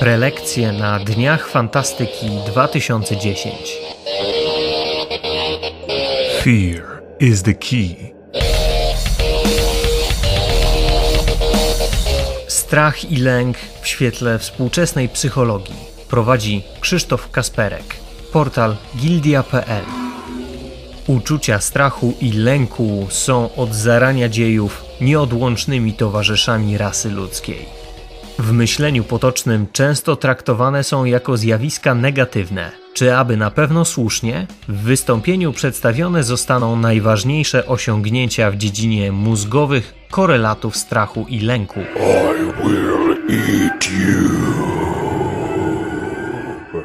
Prelekcje na Dniach Fantastyki 2010. Fear is the key. Strach i lęk w świetle współczesnej psychologii prowadzi Krzysztof Kasperek, portal gildia.pl. Uczucia strachu i lęku są od zarania dziejów nieodłącznymi towarzyszami rasy ludzkiej. W myśleniu potocznym często traktowane są jako zjawiska negatywne. Czy aby na pewno słusznie, w wystąpieniu przedstawione zostaną najważniejsze osiągnięcia w dziedzinie mózgowych korelatów strachu i lęku. I will eat you.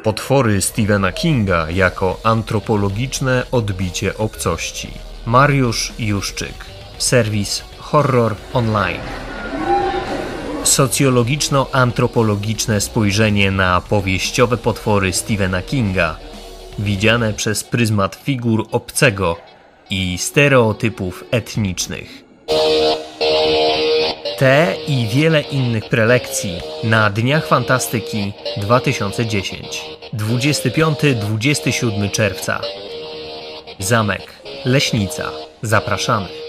Potwory Stephena Kinga jako antropologiczne odbicie obcości. Mariusz Juszczyk. Serwis Horror Online. Socjologiczno-antropologiczne spojrzenie na powieściowe potwory Stephena Kinga, widziane przez pryzmat figur obcego i stereotypów etnicznych. Te i wiele innych prelekcji na Dniach Fantastyki 2010. 25-27 czerwca. Zamek, Leśnica. Zapraszamy.